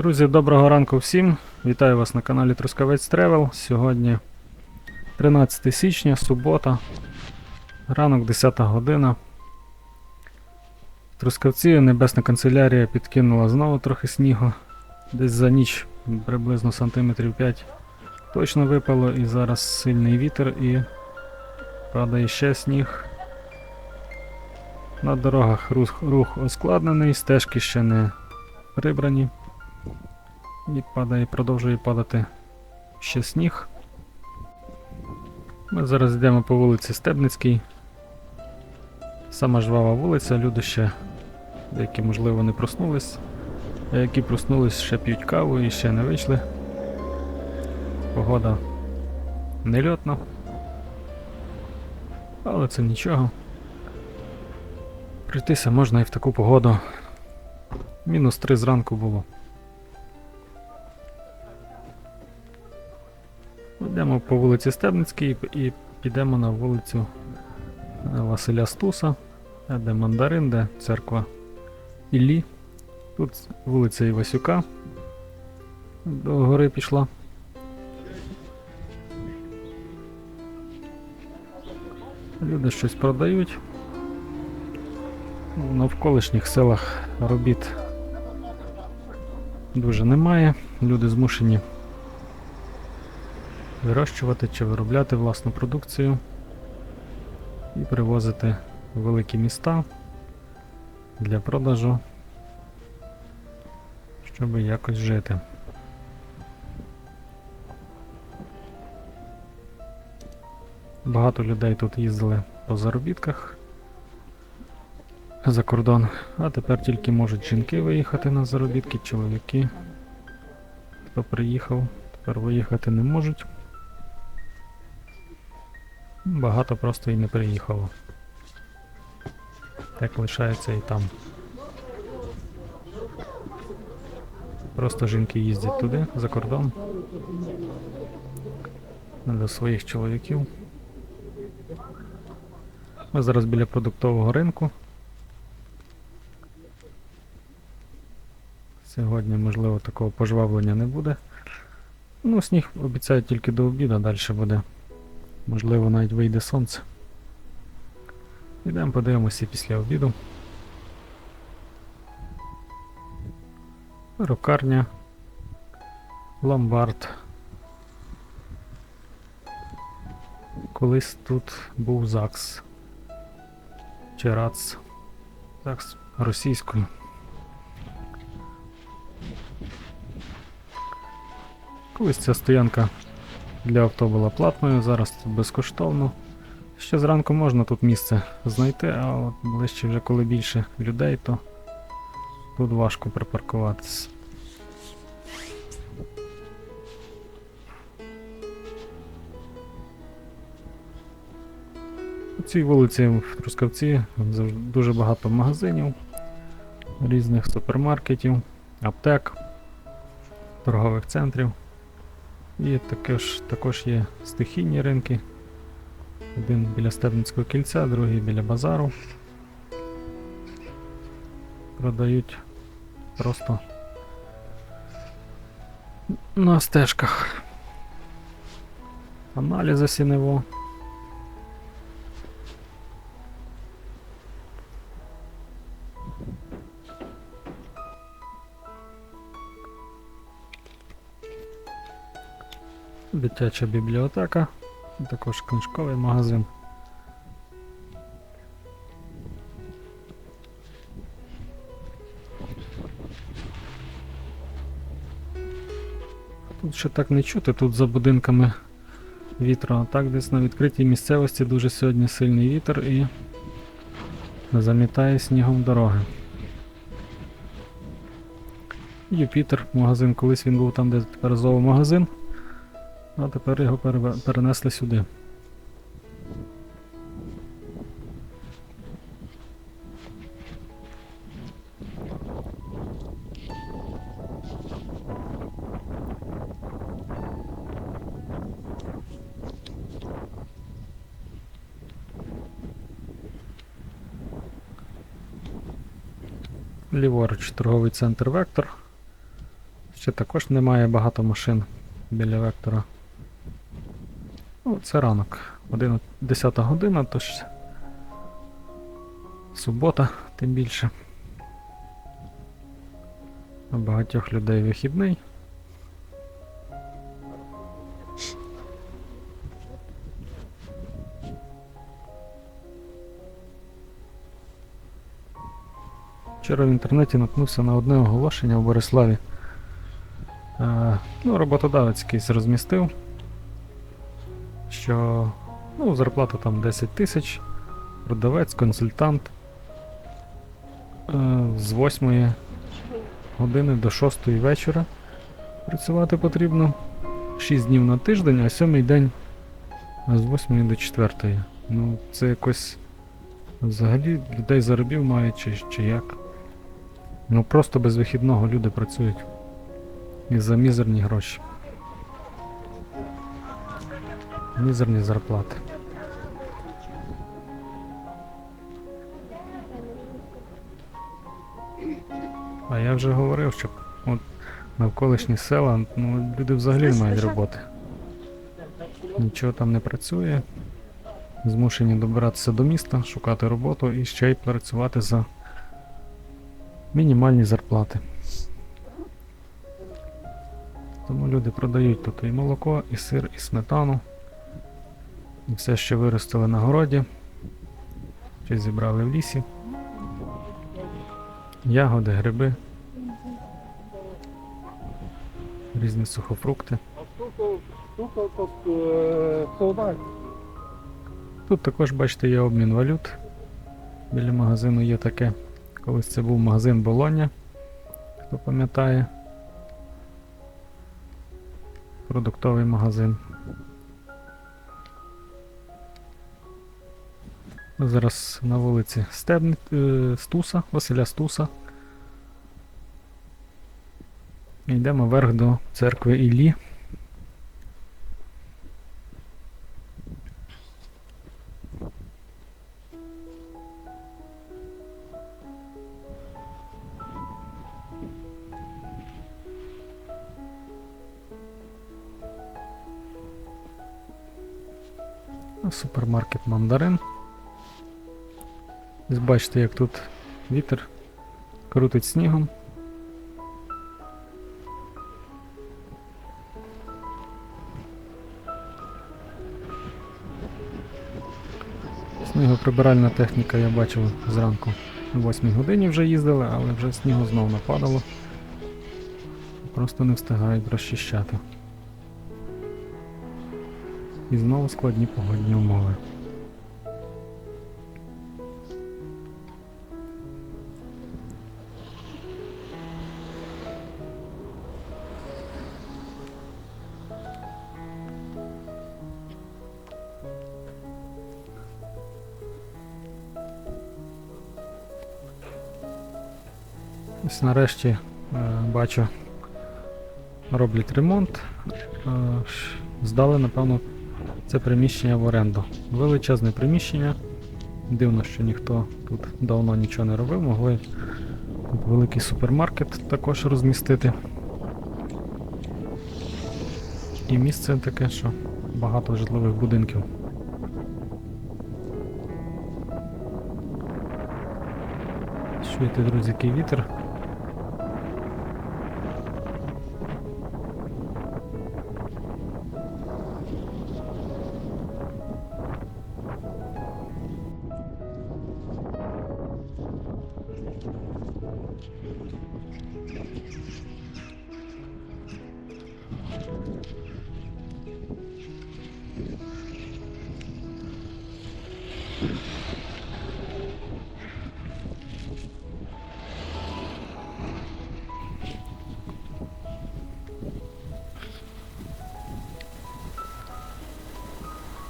Друзі, доброго ранку всім. Вітаю вас на каналі Трускавець Тревел. Сьогодні 13 січня, субота, ранок 10 година. Трускавці Небесна канцелярія підкинула знову трохи снігу. Десь за ніч приблизно сантиметрів 5 точно випало і зараз сильний вітер і падає ще сніг. На дорогах рух, рух ускладнений, стежки ще не прибрані. І падає, продовжує падати ще сніг. Ми зараз йдемо по вулиці Стебницькій. Сама жвава вулиця, люди ще, деякі, можливо, не проснулись, а які проснулись, ще п'ють каву і ще не вийшли. Погода нельотна. Але це нічого. Прийтися можна і в таку погоду. Мінус 3 зранку було. Йдемо по вулиці Стебницькій і підемо на вулицю е, Василя Стуса, е, де Мандарин, де церква Іллі. Тут вулиця Івасюка до гори пішла. Люди щось продають. В навколишніх селах робіт дуже немає. Люди змушені вирощувати чи виробляти власну продукцію і привозити в великі міста для продажу, щоб якось жити. Багато людей тут їздили по заробітках за кордон, а тепер тільки можуть жінки виїхати на заробітки, чоловіки. Хто приїхав, тепер виїхати не можуть. Багато просто і не приїхало. Так лишається і там. Просто жінки їздять туди, за кордон. До своїх чоловіків. Ми зараз біля продуктового ринку. Сьогодні, можливо, такого пожвавлення не буде. Ну, сніг обіцяють тільки до обіду, далі буде. Можливо, навіть вийде сонце. Йдемо подивимося після обіду. Перукарня. Ломбард. Колись тут був ЗАГС. Чи РАЦ. ЗАГС російською. Колись ця стоянка для авто була платною, зараз тут безкоштовно. Ще зранку можна тут місце знайти, а от ближче вже коли більше людей, то тут важко припаркуватися. У цій вулиці в Трускавці дуже багато магазинів, різних супермаркетів, аптек, торгових центрів. І також, також є стихійні ринки. Один біля Стебницького кільця, другий біля базару. Продають просто на стежках. Аналізи сінево. Дитяча бібліотека, також книжковий магазин. Тут ще так не чути, тут за будинками вітру, а так десь на відкритій місцевості дуже сьогодні сильний вітер і замітає снігом дороги. Юпітер, магазин, колись він був там, де тепер зоомагазин. А тепер його перенесли сюди. Ліворуч торговий центр Вектор. Ще також немає багато машин біля вектора. Ну, це ранок. 11, 10 година, тож субота, тим більше. У багатьох людей вихідний. Вчора в інтернеті наткнувся на одне оголошення в Бориславі. Е, ну, роботодавець якийсь розмістив, що ну, зарплата там 10 тисяч, продавець, консультант е, з 8 години до 6 вечора працювати потрібно 6 днів на тиждень, а 7 день з 8 до 4. Ну, це якось взагалі людей заробів мають чи, чи як. Ну просто без вихідного люди працюють. І за мізерні гроші. Мізерні зарплати. А я вже говорив, що от навколишні села, ну люди взагалі не мають роботи. Нічого там не працює. Змушені добиратися до міста, шукати роботу і ще й працювати за мінімальні зарплати. Тому люди продають тут і молоко, і сир, і сметану. Все, що виростили на городі, чи зібрали в лісі. Ягоди, гриби, різні сухофрукти. Тут також, бачите, є обмін валют. Біля магазину є таке. Колись це був магазин Болоня, хто пам'ятає. Продуктовий магазин. Зараз на вулиці Стебни, е, Стуса, Василя Стуса. І Йдемо вверх до церкви Іллі. Супермаркет Мандарин. Ось бачите, як тут вітер крутить снігом. Снігоприбиральна техніка я бачив зранку о 8 годині вже їздили, але вже снігу знов нападало. Просто не встигають розчищати. І знову складні погодні умови. Ось нарешті е, бачу роблять ремонт. Е, здали, напевно, це приміщення в оренду. Величезне приміщення. Дивно, що ніхто тут давно нічого не робив, могли тут великий супермаркет також розмістити. І місце таке, що багато житлових будинків. Чуєте, друзі, який вітер.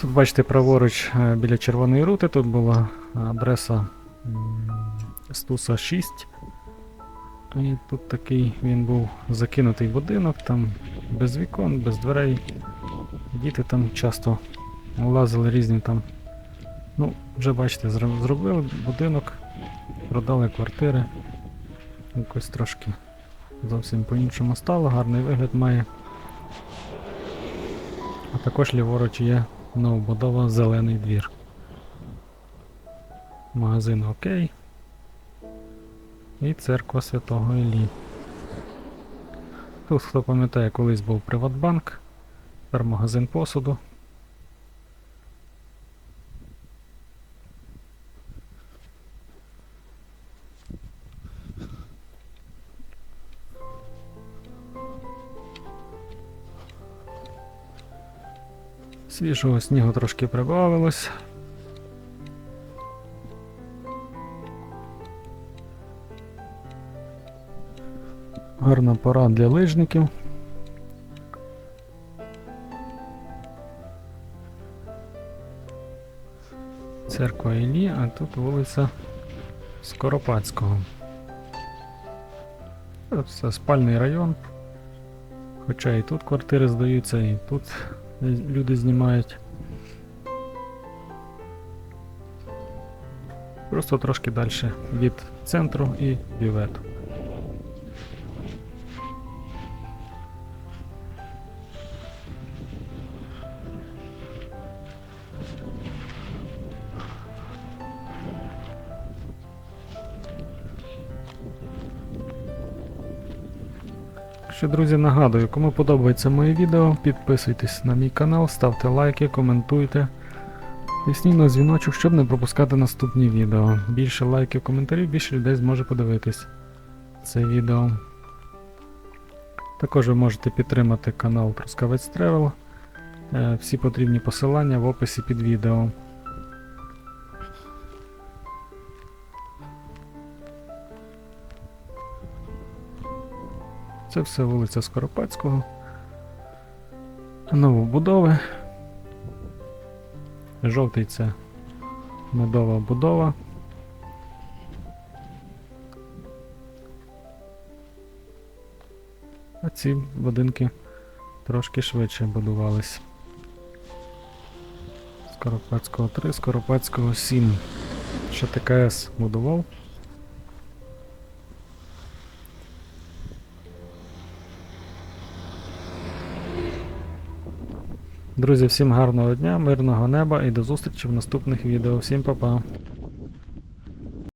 Тут бачите праворуч е, біля червоної рути, тут була адреса Стуса 6. І тут такий він був закинутий будинок, там без вікон, без дверей. Діти там часто лазили різні там. Ну, вже бачите, зробили будинок, продали квартири. Якось трошки зовсім по-іншому стало, гарний вигляд має. А також ліворуч є новобудова зелений двір. Магазин Окей. І церква Святого Іллі. Тут, хто пам'ятає, колись був Приватбанк, тепер магазин посуду. Свіжого снігу трошки прибавилось. Гарна пора для лижників. Церква Іллі, а тут вулиця Скоропадського. Це спальний район. Хоча і тут квартири здаються, і тут люди знімають. Просто трошки далі від центру і бювету. Ще, друзі, нагадую, кому подобається моє відео, підписуйтесь на мій канал, ставте лайки, коментуйте. Тисніть на дзвіночок, щоб не пропускати наступні відео. Більше лайків, коментарів, більше людей зможе подивитись це відео. Також ви можете підтримати канал Трускавець Тревел. Е, Всі потрібні посилання в описі під відео. Це все вулиця Скоропадського. Новобудови. Жовтий це медова будова. А ці будинки трошки швидше будувались. Скоропадського 3, Скоропадського 7. Ще ТКС будував. Друзі, всім гарного дня, мирного неба і до зустрічі в наступних відео. Всім па-па!